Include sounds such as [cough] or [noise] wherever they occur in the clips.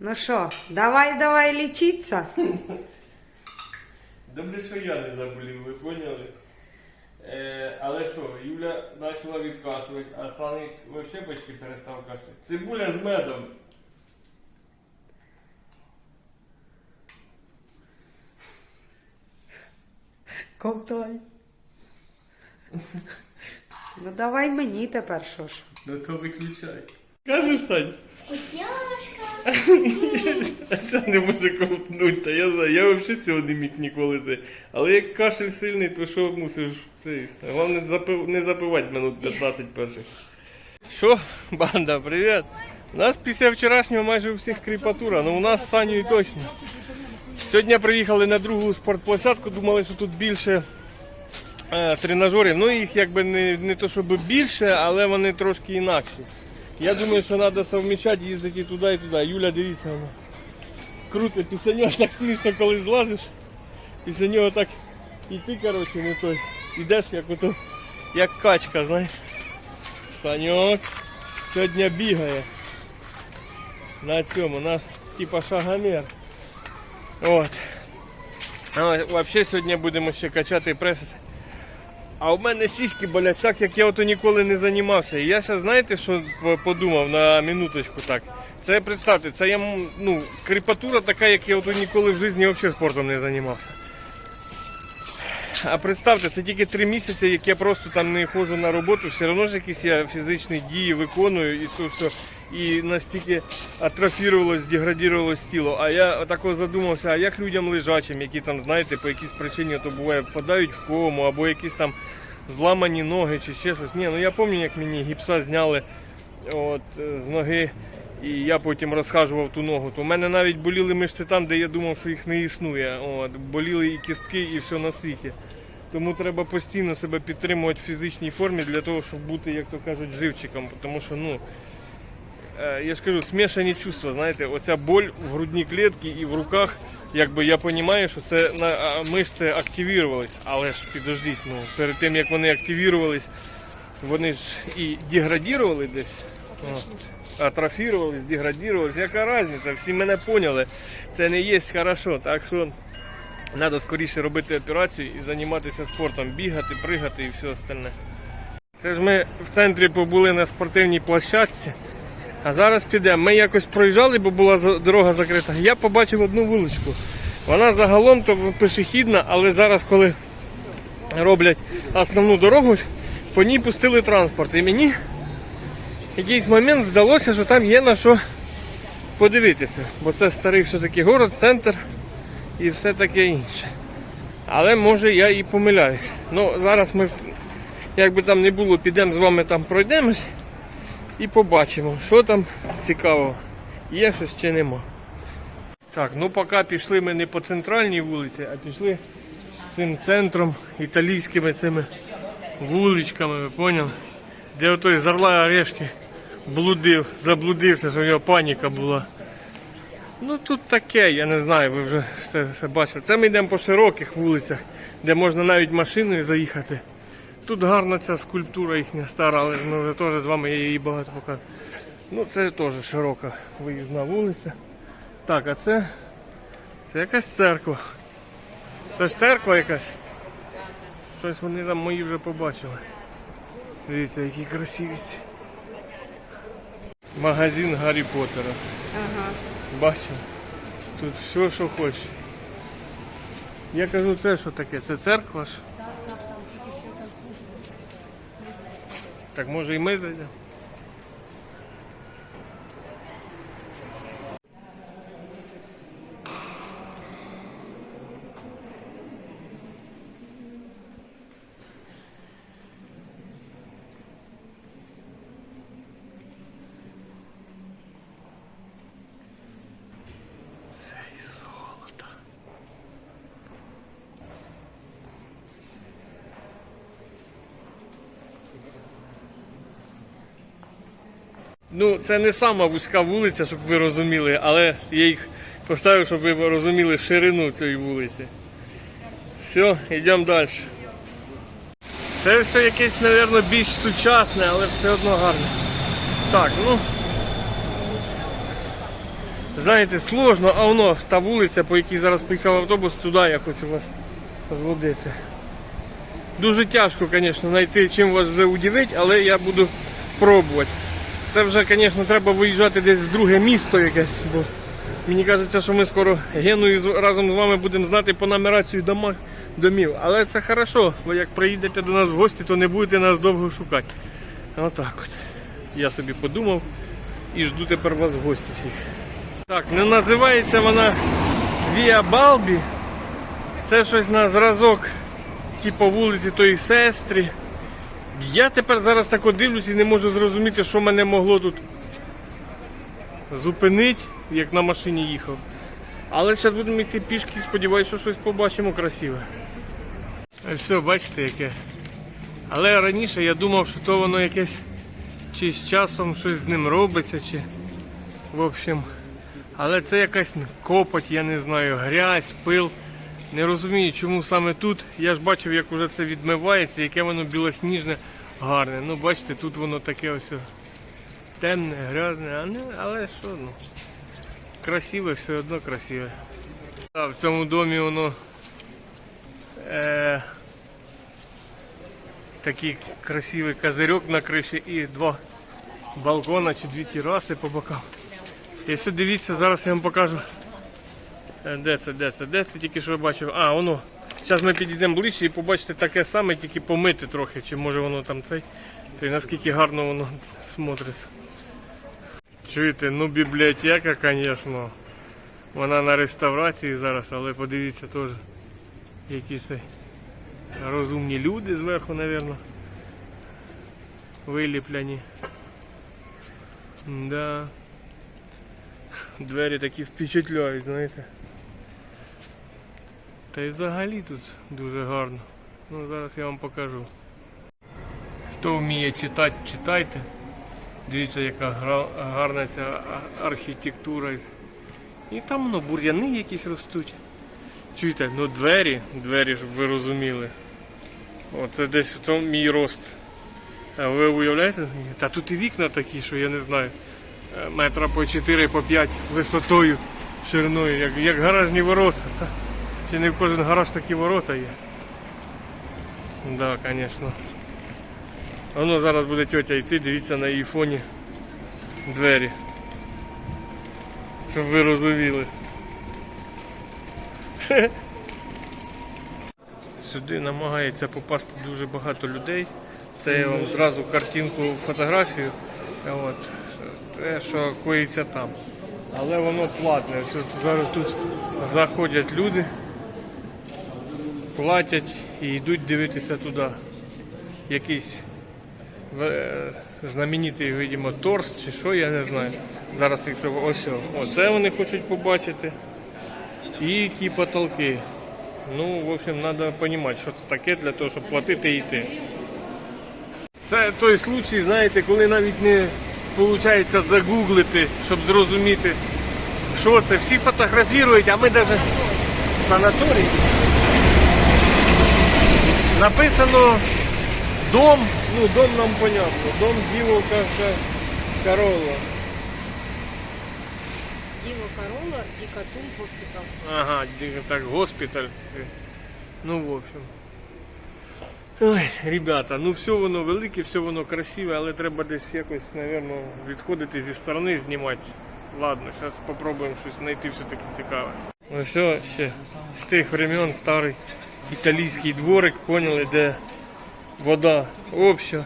Ну що, давай, давай лічитися. [laughs] Добре, що я не заболів, ви поняли? Е, але що, Юля почала відкашлювати, а Славик взагалі почти перестав кашляти. Цибуля з медом. Ковтай. Ну давай мені тепер що ж. Ну то виключай. Кажи, Стань. Вкусняшка. Це не може ковтнути, та я знаю, я взагалі цього не міг ніколи це. Але як кашель сильний, то що мусиш це. Головне запив... не запивати минут 15 перших. Що, банда, привіт. У нас після вчорашнього майже у всіх кріпатура, ну у нас з Санєю точно. Сьогодні приїхали на другу спортплощадку, думали, що тут більше е, тренажерів. Ну їх якби не, не то щоб більше, але вони трошки інакші. Я думаю, що треба совміщати, їздити туди, і туди. Юля, дивіться, вона круто, після нього так смішно, коли злазиш. Після нього так і ти, коротше, не той. Ідеш як ото, як качка, знаєш. Саньок сьогодні бігає. На цьому, на типа шагомер. От. А, взагалі сьогодні будемо ще качати прес. А у мене сіськи болять так, як я ото ніколи не займався. І я ще знаєте, що по- подумав на минуточку так. Це представте, це я ну, кріпатура така, як я ото ніколи в житті взагалі спортом не займався. А представте, це тільки три місяці, як я просто там не ходжу на роботу, все одно ж якісь я фізичні дії виконую і то все. І настільки атрофірувалось, деградувалось тіло. А я отако задумався, а як людям лежачим, які там, знаєте, по якійсь причині то буває впадають в кому, або якісь там зламані ноги чи ще щось. Ні, ну я пам'ятаю, як мені гіпса зняли от, е, з ноги, і я потім розхажував ту ногу. То в мене навіть боліли мишці там, де я думав, що їх не існує. От, боліли і кістки, і все на світі. Тому треба постійно себе підтримувати в фізичній формі для того, щоб бути, як то кажуть, живчиком. Тому що, ну, е, я ж кажу, смішані чувства, знаєте, оця боль в грудній клітці і в руках, якби я розумію, що це на мишці активувались, але ж підождіть, ну, перед тим як вони активувались, вони ж і деградували десь. От. Атрофірувались, деградувались. Яка різниця? Всі мене поняли. Це не є хорошо. Так що треба скоріше робити операцію і займатися спортом, бігати, пригати і все остальне. Це ж ми в центрі побули на спортивній площадці. А зараз підемо. Ми якось проїжджали, бо була дорога закрита. Я побачив одну вуличку. Вона загалом то пішохідна, але зараз, коли роблять основну дорогу, по ній пустили транспорт. І мені якийсь момент здалося, що там є на що подивитися. Бо це старий все-таки город, центр і все таке інше. Але може я і помиляюсь. Ну, зараз ми, як би там не було, підемо з вами там пройдемось і побачимо, що там цікавого. Є щось чи нема. Так, ну поки пішли ми не по центральній вулиці, а пішли цим центром, італійськими цими вуличками, ви поняли? Де отой з Орешки блудив, заблудився, що в нього паніка була. Ну тут таке, я не знаю, ви вже все, все бачили. Це ми йдемо по широких вулицях, де можна навіть машиною заїхати. Тут гарна ця скульптура їхня стара, але ми вже теж з вами її багато показував. Ну це теж широка виїзна вулиця. Так, а це, це якась церква. Це ж церква якась. Щось вони там мої вже побачили. Дивіться, які красиві ці. Магазин Гаррі Поттера. Ага. Бачив. Тут все, що хочеш. Я кажу, це що таке? Це церква ж? Так може і ми зайдемо? Ну, це не сама вузька вулиця, щоб ви розуміли, але я їх поставив, щоб ви розуміли ширину цієї вулиці. Все, йдемо далі. Це все якесь, мабуть, більш сучасне, але все одно гарне. Так, ну. знаєте, сложно, а воно, та вулиця, по якій зараз поїхав автобус, туди я хочу вас зводити. Дуже тяжко, звісно, знайти чим вас вже удивити, але я буду пробувати. Це вже, звісно, треба виїжджати десь в друге місто якесь, бо мені кажеться, що ми скоро Геною з- разом з вами будемо знати по нумерацію дома, домів. Але це хорошо, бо як приїдете до нас в гості, то не будете нас довго шукати. Отак от. Я собі подумав і жду тепер вас в гості всіх. Так, не називається вона Віа Балбі. Це щось на зразок, типу вулиці тої сестри. Я тепер зараз так дивлюсь і не можу зрозуміти, що мене могло тут зупинити, як на машині їхав. Але зараз будемо йти пішки сподіваюся, що щось побачимо красиве. Ось все, бачите, яке. Але раніше я думав, що то воно якесь чи з часом щось з ним робиться, чи в общем. Але це якась копоть, я не знаю, грязь, пил. Не розумію, чому саме тут. Я ж бачив, як уже це відмивається, яке воно білосніжне, гарне. Ну, бачите, тут воно таке ось темне, грязне, а не, але що, ну. Красиве, все одно красиве. А в цьому домі воно е, такий красивий козирьок на криші і два балкона чи дві тераси по бокам. Все дивіться, зараз я вам покажу. Е, Де це, де це, де це тільки що я бачив. А, воно. Зараз ми підійдемо ближче і побачите таке саме, тільки помити трохи, чи може воно там цей. І наскільки гарно воно смотриться. Чуєте, ну бібліотека, звісно. Вона на реставрації зараз, але подивіться теж, які це розумні люди зверху, мабуть. Виліпляні. Да. Двері такі впечатляють, знаєте. Та й взагалі тут дуже гарно. Ну зараз я вам покажу. Хто вміє читати, читайте. Дивіться, яка гарна ця архітектура. І там ну, бур'яни якісь ростуть. Чуєте, ну двері, двері, щоб ви розуміли. Оце десь в цьому мій рост. А ви уявляєте? Та тут і вікна такі, що я не знаю. е, Метра по 4 по 5 висотою, шириною, як, як гаражні ворота. Та, чи не в кожен гараж такі ворота є? Так, да, звісно. Воно зараз буде тьотя йти, дивіться на її фоні двері. Щоб ви розуміли. [laughs] Сюди намагається попасти дуже багато людей. Це я вам зразу картинку, фотографію. От, те, що коїться там. Але воно платне. Зараз тут заходять люди, платять і йдуть дивитися туди. Якийсь е, знаменитий, видимо, торс чи що, я не знаю. Зараз, якщо ось оце вони хочуть побачити. І ті потолки. Ну, в общем, треба розуміти, що це таке для того, щоб платити і йти. Це той случай, знаєте, коли навіть не виходить загуглити, щоб зрозуміти, що це. Всі фотографують, а ми навіть санаторій. Написано дом, ну дом нам понятно, дом Дівовка Корола. Діва Корола, Дікатун, госпітал. Ага, так, госпіталь. Ну, в общем. Ой, ребята, ну все воно велике, все воно красиве, але треба десь якось, напевно, відходити зі сторони, знімати. Ладно, зараз спробуємо щось знайти все-таки цікаве. Ось все ще з тих времен старий італійський дворик, поняли, де вода обща.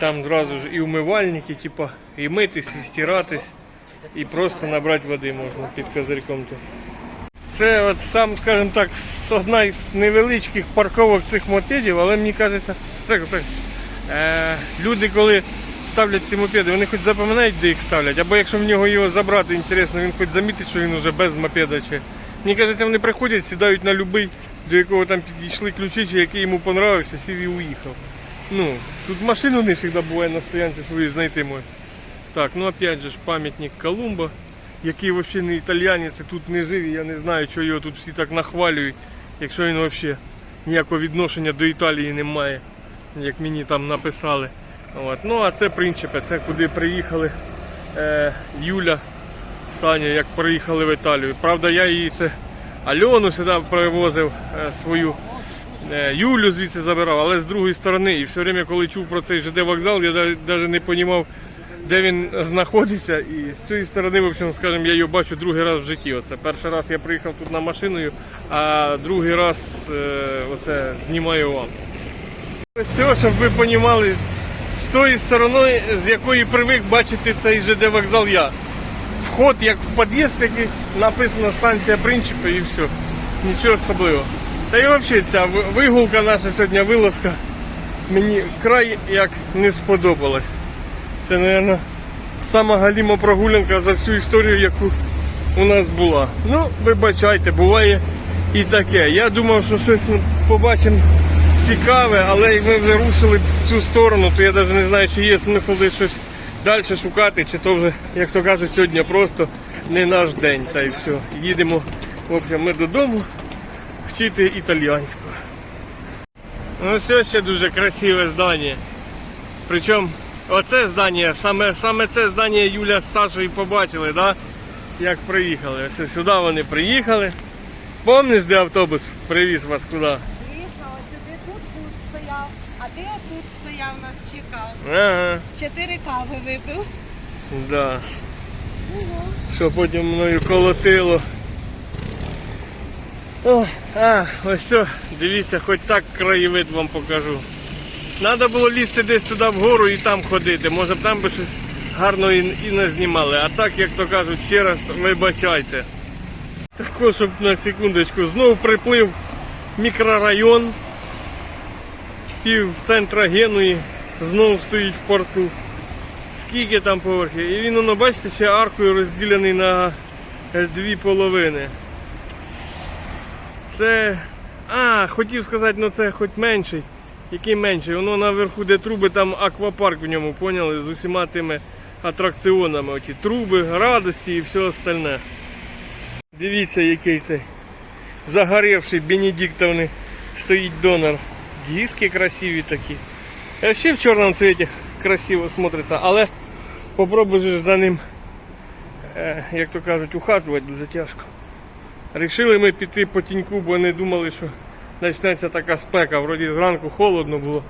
Там одразу ж і умивальники, типа, і митись, і стиратись, і просто набрати води можна під козирьком. Це от сам, скажімо так, одна із невеличких парковок цих мотедів, але мені кажеться, е, люди, коли ставлять ці мопеди, вони хоч запам'ятають, де їх ставлять, або якщо в нього його забрати, інтересно, він хоч замітить, що він вже без мопеда. Чи... Мені кажеться, вони приходять, сідають на любий, до якого там підійшли ключі, чи який йому понравився, сів і уїхав. Ну, тут машину не завжди буває на стоянці свої знайти може. Так, ну опять же ж пам'ятник Колумба, який взагалі не італіянець, і тут не жив, і я не знаю, що його тут всі так нахвалюють, якщо він взагалі ніякого відношення до Італії не має, як мені там написали. От. Ну а це принципи, це куди приїхали е, Юля Саня, як приїхали в Італію. Правда, я її це Альону сюди привозив е, свою. е, Юлю звідси забирав, але з другої сторони. І все время, коли чув про цей ЖД вокзал, я навіть не розумів, де він знаходиться. І з цієї сторони, в общем, скажімо, я його бачу другий раз в житті. Оце перший раз я приїхав тут на машиною, а другий раз е, оце знімаю вам. Все, щоб ви розуміли, з тої сторони, з якої привик бачити цей ЖД вокзал я. Вход як в під'їзд якийсь, написано станція Принчипи і все. Нічого особливого. Та і взагалі ця вигулка наша сьогодні вилазка мені край як не сподобалась. Це, мабуть, сама галіма прогулянка за всю історію, яку у нас була. Ну, вибачайте, буває і таке. Я думав, що щось побачимо цікаве, але ми вже рушили в цю сторону, то я навіть не знаю, чи є смисл десь щось далі шукати, чи то вже, як то кажуть, сьогодні просто не наш день. Та й все. Їдемо в общем, ми додому вчити італійську. Ну, все ще дуже красиве здання. Причому оце здання, саме, саме це здання Юля з Сашою побачили, да? як приїхали. Ось сюди вони приїхали. Помниш, де автобус привіз вас куди? Звісно, ось сюди тут бус стояв, а ти отут стояв, нас чекав. Ага, Чотири кави випив. да. Що потім мною колотило. О, а, ось все, дивіться, хоч так краєвид вам покажу. Треба було лізти десь туди вгору і там ходити. Може б там би щось гарно і, і не знімали. А так, як то кажуть, ще раз вибачайте. Також, щоб на секундочку, знов приплив мікрорайон. Пів центра Генуї знов стоїть в порту. Скільки там поверхів? І він, воно, бачите, ще аркою розділений на дві половини. Це. А, хотів сказати, ну це хоч менший. Який менший? Воно наверху, де труби, там аквапарк в ньому, поняли? З усіма тими атракціонами. Оті труби, радості і все остальне. Дивіться, який цей загоревший Бенедиктовний стоїть донор. Диски красиві такі. А ще в чорному цвіті красиво смотриться, але попробуй за ним, е, як то кажуть, ухажувати дуже тяжко. Рішили ми піти по тіньку, бо не думали, що почнеться така спека. Вроді зранку холодно було.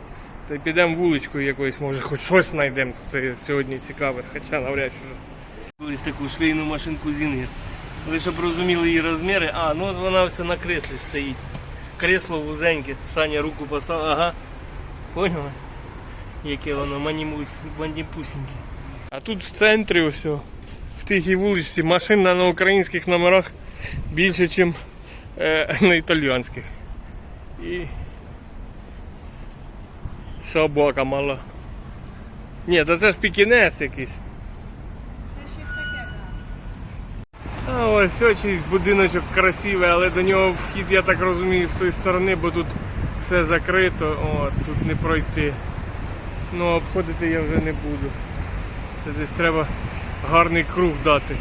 Та й підемо вуличкою якоюсь, може хоч щось знайдемо це сьогодні цікаве, хоча навряд чи. Колись таку швейну машинку Зінгер. Ви щоб розуміли її розміри, а, ну вона все на креслі стоїть. Кресло вузеньке, Саня руку поставив, ага. Поняли? Яке воно маніпусіньке. А тут в центрі все, в тихій вуличці, машин на українських номерах більше, ніж е, на італійських. І собака мала. Ні, та це ж пікінес якийсь. Це щось таке, так. А ось чийсь будиночок красивий, але до нього вхід, я так розумію, з тої сторони, бо тут все закрито, О, тут не пройти. Ну, обходити я вже не буду. Це десь треба гарний круг дати.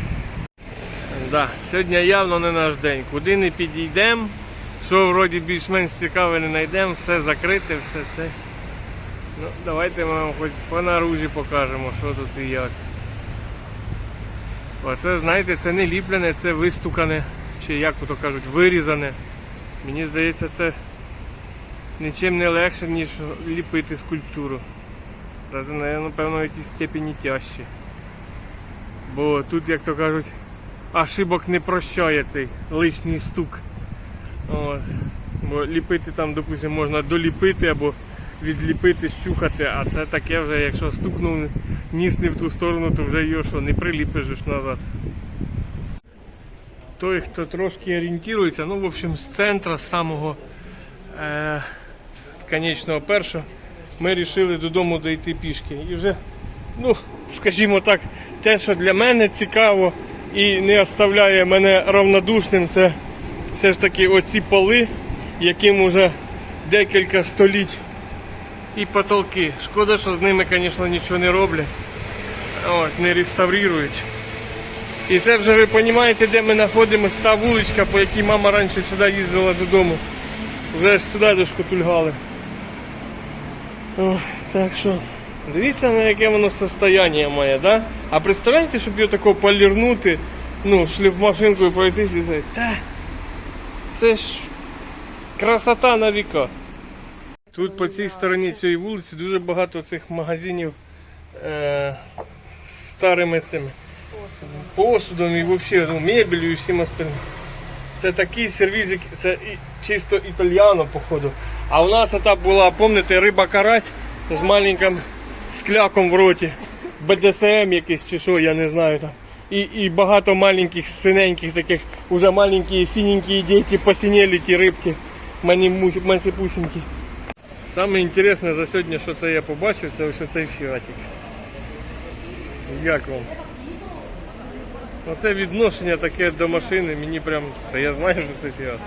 Да, сьогодні явно не наш день. Куди не підійдемо, що вроді більш-менш цікаве не знайдемо, все закрите, все це. Ну, давайте ми вам хоч по наружі покажемо, що тут і як. Оце, знаєте, це не ліплене, це вистукане, чи як то кажуть, вирізане. Мені здається, це нічим не легше, ніж ліпити скульптуру. Навіть, напевно, в якійсь степені тяжче. Бо тут, як то кажуть, ошибок не прощає цей лишній стук. От. Бо ліпити там, допустимо, можна доліпити або відліпити, щухати, а це таке вже, якщо стукнув ніс не в ту сторону, то вже його що, не приліпиш ж назад. Той, хто трошки орієнтується, ну, в общем, з центра, з самого е, конечного першого, ми вирішили додому дойти пішки. І вже, ну, скажімо так, те, що для мене цікаво і не оставляє мене равнодушним, це все ж таки оці поли, яким вже декілька століть і потолки. Шкода, що з ними, звісно, нічого не роблять. От, не реставрують. І це вже ви розумієте, де ми знаходимося, та вуличка, по якій мама раніше сюди їздила додому. Вже ж сюди дошкотульгали. О, так що, дивіться, на яке воно состояння має, да? А представляєте, щоб його тако полірнути ну, шліфмашинкою пройтись і сказати, та це ж красота на віка. Тут по цій стороні цієї вулиці дуже багато цих магазинів е, з старими цими посудом і взагалі ну, мебелью і всім остальним. Це такий сервіз, це і- чисто італьяно, походу. А у нас ета була, пам'ятаєте, риба карась з маленьким скляком в роті. БДСМ якийсь чи що, я не знаю там. І, і багато маленьких, синеньких таких, уже маленькі синенькі діти, посинели ті рибки, мансипусінькі. Саме інтересне за сьогодні, що це я побачив, це ось цей фіатик. Як вам? Оце відношення таке до машини, мені прям, та я знаю, що це фіат.